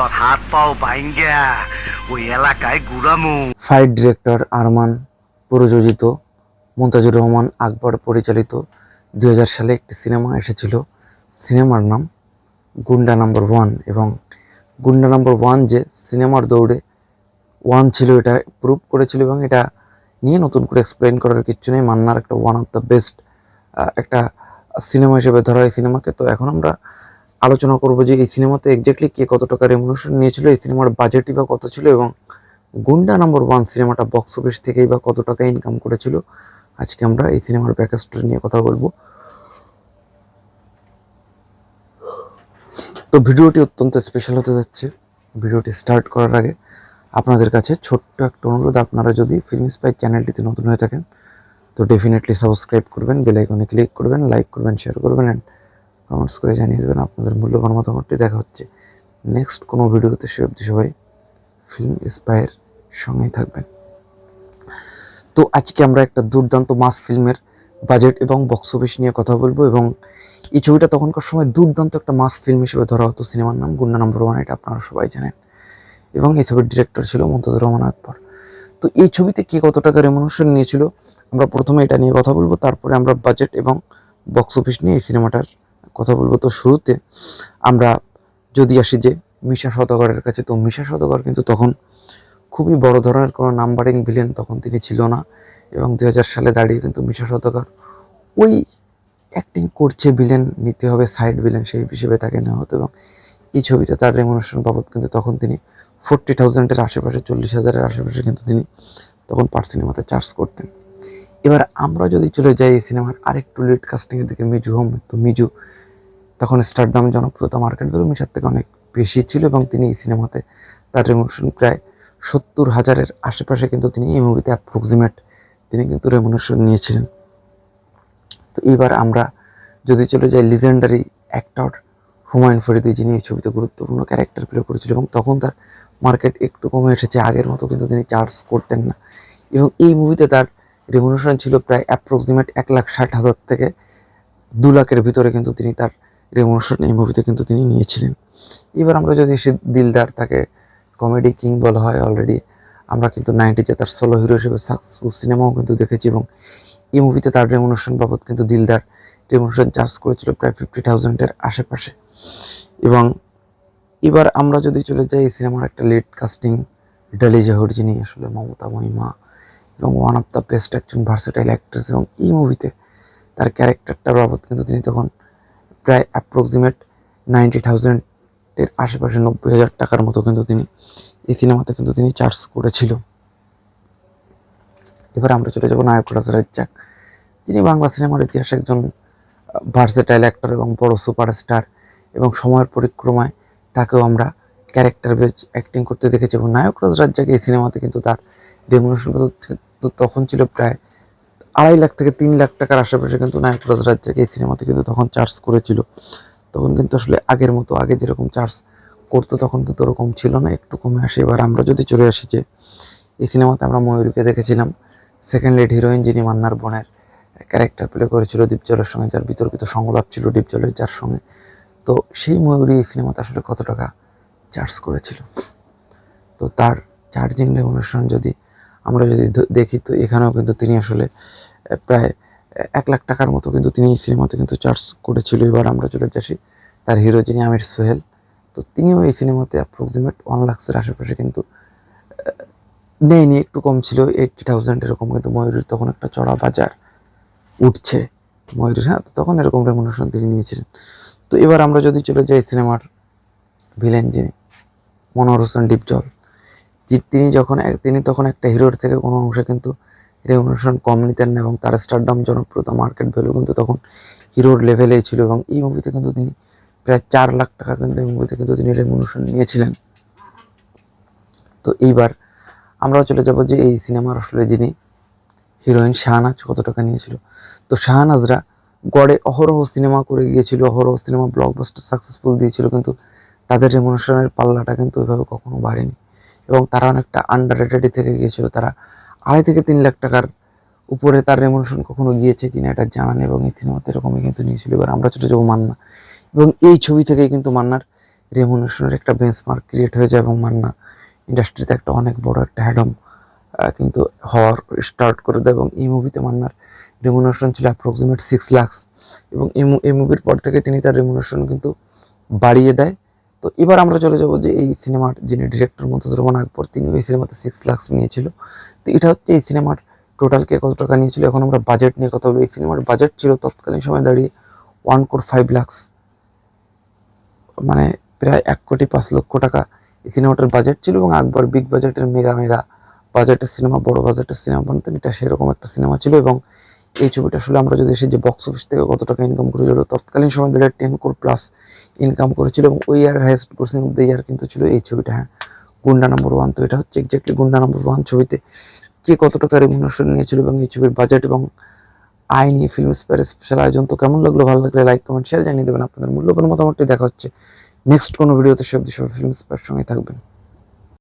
তোর হাত পাও বাইঙ্গা ওই এলাকায় ঘুরামু ফাইট ডিরেক্টর আরমান প্রযোজিত মুমতাজুর রহমান আকবর পরিচালিত দু হাজার সালে একটি সিনেমা এসেছিল। সিনেমার নাম গুন্ডা নাম্বার ওয়ান এবং গুন্ডা নাম্বার ওয়ান যে সিনেমার দৌড়ে ওয়ান ছিল, এটা প্রুভ করেছিল এবং এটা নিয়ে নতুন করে এক্সপ্লেন করার কিচ্ছু নেই। মান্নার একটা ওয়ান অফ দ্য বেস্ট একটা সিনেমা হিসেবে ধরা হয় সিনেমাকে। তো এখন আমরা আলোচনা করব যে এই সিনেমাতে এক্স্যাক্টলি কে কত টাকা রেমুনেশন নিয়েছিল, এই সিনেমার বাজেটই বা কত ছিল এবং গুন্ডা নাম্বার ওয়ান সিনেমাটা বক্স অফিস থেকেই বা কত টাকা ইনকাম করেছিল। আজকে আমরা এই সিনেমার ব্যাক স্টোরি নিয়ে কথা বলব। তো ভিডিওটি অত্যন্ত স্পেশাল হতে যাচ্ছে। ভিডিওটি স্টার্ট করার আগে আপনাদের কাছে ছোট্ট একটা অনুরোধ, আপনারা যদি ফিল্ম স্পাই চ্যানেলটিতে নতুন হয়ে থাকেন, তো ডেফিনেটলি সাবস্ক্রাইব করবেন বেল আইকনে ক্লিক করবেন লাইক করবেন শেয়ার করবেন অ্যান্ড কমেন্টস করে জানিয়ে দেবেন। আপনাদের মূল্যবান মতামতটি দেখা হচ্ছে। নেক্সট কোনো ভিডিওতে সে অবধি সবাই ফিল্ম ইন্সপায়ার সঙ্গেই থাকবেন। তো আজকে আমরা একটা দুর্দান্ত মাস ফিল্মের বাজেট এবং বক্স অফিস নিয়ে কথা বলব এবং এই ছবিটা তখনকার সময় দুর্দান্ত একটা মাস ফিল্ম হিসেবে ধরা হতো সিনেমার নাম, গুন্ডা নম্বর ওয়ান এটা আপনারা সবাই জানেন। এবং এই ছবির ডিরেক্টর ছিল মমতাজুর রহমান আকবর। তো এই ছবিতে কে কত টাকা রেমুনেশন নিয়েছিল, আমরা প্রথমে এটা নিয়ে কথা বলব। তারপরে আমরা বাজেট এবং বক্স অফিস নিয়ে এই সিনেমাটার কথা বলব। তো শুরুতে আমরা যদি আসি যে মিশা সদাগরের কাছে, তো মিশা সদাগর কিন্তু তখন খুবই বড় ধরনের কোনো নাম্বারিং ভিলেন তখন তিনি ছিল না এবং দু হাজার সালে দাঁড়িয়ে কিন্তু মিশা সদাগর ওই অ্যাক্টিং করছে ভিলেন নিতে হবে সাইড ভিলেন সেই হিসেবে তাকে নেওয়া হতো এবং এই ছবিতে তার রেমুনেশন বাবদ কিন্তু তখন তিনি ফোরটি থাউজেন্ডের আশেপাশে, চল্লিশ হাজারের আশেপাশে কিন্তু তিনি তখন পার সিনেমাতে চার্জ করতেন। এবার আমরা যদি চলে যাই এই সিনেমার আরেকটু লিড কাস্টিংয়ের দিকে, মিজু হোম। তো মিজু তখন স্টারডাম জনপ্রিয়তা মার্কেট ভ্যালু মিশার থেকে অনেক বেশি ছিল এবং তিনি এই সিনেমাতে তার রেমুনেশন প্রায় সত্তর হাজারের আশেপাশে কিন্তু তিনি এই মুভিতে অ্যাপ্রক্সিমেট তিনি কিন্তু রেমুনেশন নিয়েছিলেন। তো এইবার আমরা যদি চলে যাই লিজেন্ডারি অ্যাক্টর হুমায়ুন ফরিদি, যিনি এই ছবিতে গুরুত্বপূর্ণ ক্যারেক্টার প্লে করেছিল এবং তখন তার মার্কেট একটু কমে এসেছে, আগের মতো কিন্তু তিনি চার্জ করতেন না। এবং এই মুভিতে তার রেমুনেশন ছিল প্রায় অ্যাপ্রক্সিমেট এক লাখ ষাট হাজার থেকে দু লাখের ভিতরে কিন্তু তিনি তার রেমুনেশন এই মুভিতে কিন্তু তিনি নিয়েছিলেন। এবার আমরা যদি এসে দিলদার তাকে কমেডি কিং বলা হয় অলরেডি আমরা কিন্তু নাইনটিতে তার সোলো হিরো হিসেবে সাকসেসফুল সিনেমাও কিন্তু দেখেছি এবং এই মুভিতে তার রেমুনেশন বাবদ কিন্তু দিলদার রেমুনেশন চার্জ করেছিল প্রায় ফিফটি থাউজেন্ডের আশেপাশে। এবং এবার আমরা যদি চলে যাই, এই সিনেমার একটা লিড কাস্টিং ডালি জাহর যিনি আসলে মমতা মহিমা এবং ওয়ান অফ দ্য বেস্ট একজন ভার্সেটাইল অ্যাক্ট্রেস এবং এই মুভিতে তার ক্যারেক্টারটার বাবদ কিন্তু তিনি তখন প্রায় অ্যাপ্রক্সিমেট নাইনটি থাউজেন্ডের আশেপাশে নব্বই হাজার টাকার মতো কিন্তু তিনি এই সিনেমাতে কিন্তু তিনি চার্জ করেছিল। এবার আমরা চলে যাব নায়ক রাজ রাজ্জাক তিনি বাংলা সিনেমার ইতিহাসে একজন ভার্সেটাইল অ্যাক্টর এবং বড় সুপারস্টার এবং সময়ের পরিক্রমায় তাকেও আমরা ক্যারেক্টার বেজ অ্যাক্টিং করতে দেখেছি এবং নায়ক রাজ রাজ্জাক এই সিনেমাতে কিন্তু তার রেমুনেশন কিন্তু তখন ছিল প্রায় আড়াই লাখ থেকে তিন লাখ টাকার আশেপাশে কিন্তু নায়ক রাজ রাজ্জাক এই সিনেমাতে কিন্তু তখন চার্জ করেছিল। তখন কিন্তু আসলে আগের মতো, আগে যেরকম চার্জ করতো তখন কিন্তু ওরকম ছিল না, একটু কমে আসে। এবার আমরা যদি চলে আসি যে, এই সিনেমাতে আমরা ময়ূরীকে দেখেছিলাম। সেকেন্ড লিড হিরোইন যিনি মান্নার বোনের ক্যারেক্টার প্লে করেছিল দীপজলের সঙ্গে, যার বিতর্কিত সংলাপ ছিল দীপজলের যার সঙ্গে। তো সেই ময়ূরী এই সিনেমাতে আসলে কত টাকা চার্জ করেছিল? তো তার চার্জিং রেমুনেশন যদি আমরা যদি দেখি, তো এখানেও কিন্তু তিনি আসলে প্রায় এক লাখ টাকার মতো কিন্তু তিনি এই সিনেমাতে কিন্তু চার্জ করেছিল। এবার আমরা চলে যাচ্ছি তার হিরো যিনি আমির সোহেল। তো তিনিও এই সিনেমাতে অ্যাপ্রক্সিমেট ওয়ান লাক্সের আশেপাশে কিন্তু নেয়নি, একটু কম ছিল। এইটটি থাউজেন্ড এরকম কিন্তু ময়ূরীর তখন একটা চড়া বাজার উঠছে। ময়ূরীর হ্যাঁ তো তখন এরকম রেমুনেশন তিনি নিয়েছিলেন। তো এবার আমরা যদি চলে যাই সিনেমার ভিলেন যিনি, মনোহর হোসেন ডিপজল তিনি যখন তিনি তখন একটা হিরোর থেকে কোনো অংশে কিন্তু রেমুনেশন কম নিতেন না এবং তার স্টারডাম জনপ্রিয়তা মার্কেট ভ্যালু কিন্তু তখন হিরোর লেভেলেই ছিল এবং এই মুভিতে কিন্তু তিনি প্রায় চার লাখ টাকা কিন্তু এই মুভিতে কিন্তু তিনি রেমুনেশন নিয়েছিলেন। তো এইবার আমরা চলে যাব যে এই সিনেমার আসলে যিনি হিরোইন শাহনাজ কত টাকা নিয়েছিল। তো শাহনাজরা গড়ে অহরহ সিনেমা করে গিয়েছিল, অহরহ সিনেমা ব্লকবাস্টার সাকসেসফুল দিয়েছিল, কিন্তু তাদের রেমুনেশনের পাল্লাটা কিন্তু ওইভাবে কখনো বাড়েনি। এবং তারা অনেকটা আন্ডার রেটেডই থেকে গিয়েছিল। তারা আড়াই থেকে তিন লাখ টাকার উপরে তার রেমুনেশন কখনো গিয়েছে কিনা এটা জানান এবং সিনেমাতে এরকমই কিন্তু নিয়েছিল এবার আমরা ছোটো যাব মান্না। এবং এই ছবি থেকেই কিন্তু মান্নার রেমুনেশনের একটা বেঞ্চমার্ক ক্রিয়েট হয়ে যায় এবং মান্না ইন্ডাস্ট্রিতে একটা অনেক বড় একটা হ্যাডম কিন্তু হওয়ার স্টার্ট করে দেয় এবং এই মুভিতে মান্নার রেমুনেশন ছিল অ্যাপ্রক্সিমেট সিক্স লাখস এবং এই মুভির পর থেকে তিনি তার রেমুনেশন কিন্তু বাড়িয়ে দেয়। তো এবার আমরা চলে যাব যে এই সিনেমার যিনি ডিরেক্টর মন্তজ রহমান আকবর তিনি ওই সিনেমাতে সিক্স লাখস নিয়েছিল। তো এটা হচ্ছে এই সিনেমার টোটাল কে কত টাকা নিয়েছিল? এখন আমরা বাজেট নিয়ে কথা বলি। এই সিনেমার বাজেট ছিল তৎকালীন সময় দাঁড়িয়ে ওয়ান কোর ফাইভ লাখস মানে প্রায় এক কোটি পাঁচ লক্ষ টাকা। এই সিনেমাটার বাজেট ছিল এবং আকবর বিগ বাজেটের মেগা মেগা বাজেটের সিনেমা বড় বাজেটের সিনেমা বানাতেন এটা সেরকম একটা সিনেমা ছিল এবং এই ছবিটা আসলে আমরা যদি এসে যে বক্স অফিস থেকে কত টাকা ইনকাম করে করেছিল, তৎকালীন সময় দাঁড়িয়ে টেন কোর প্লাস ইনকাম করেছিল এবং ওই year highest grossing of the year কিন্তু ছিল এই ছবিটা হ্যাঁ। গুন্ডা নাম্বার ওয়ান তো এটা হচ্ছে এক্স্যাক্টলি গুন্ডা নাম্বার ওয়ান ছবিতে কে কত টাকা রেমুনেশন নিয়েছিল এবং এই ছবির বাজেট এবং আয় নিয়ে ফিল্ম স্পেয়ার স্পেশাল আয়োজন তো কেমন লাগল, ভালো লাগলে লাইক কমেন্ট শেয়ার জানিয়ে দেবেন। আপনাদের মূল্যবান মতামতটি দেখা হচ্ছে নেক্সট কোনো ভিডিওতে সব সব ফিল্ম স্পেয়ার সঙ্গে থাকবেন।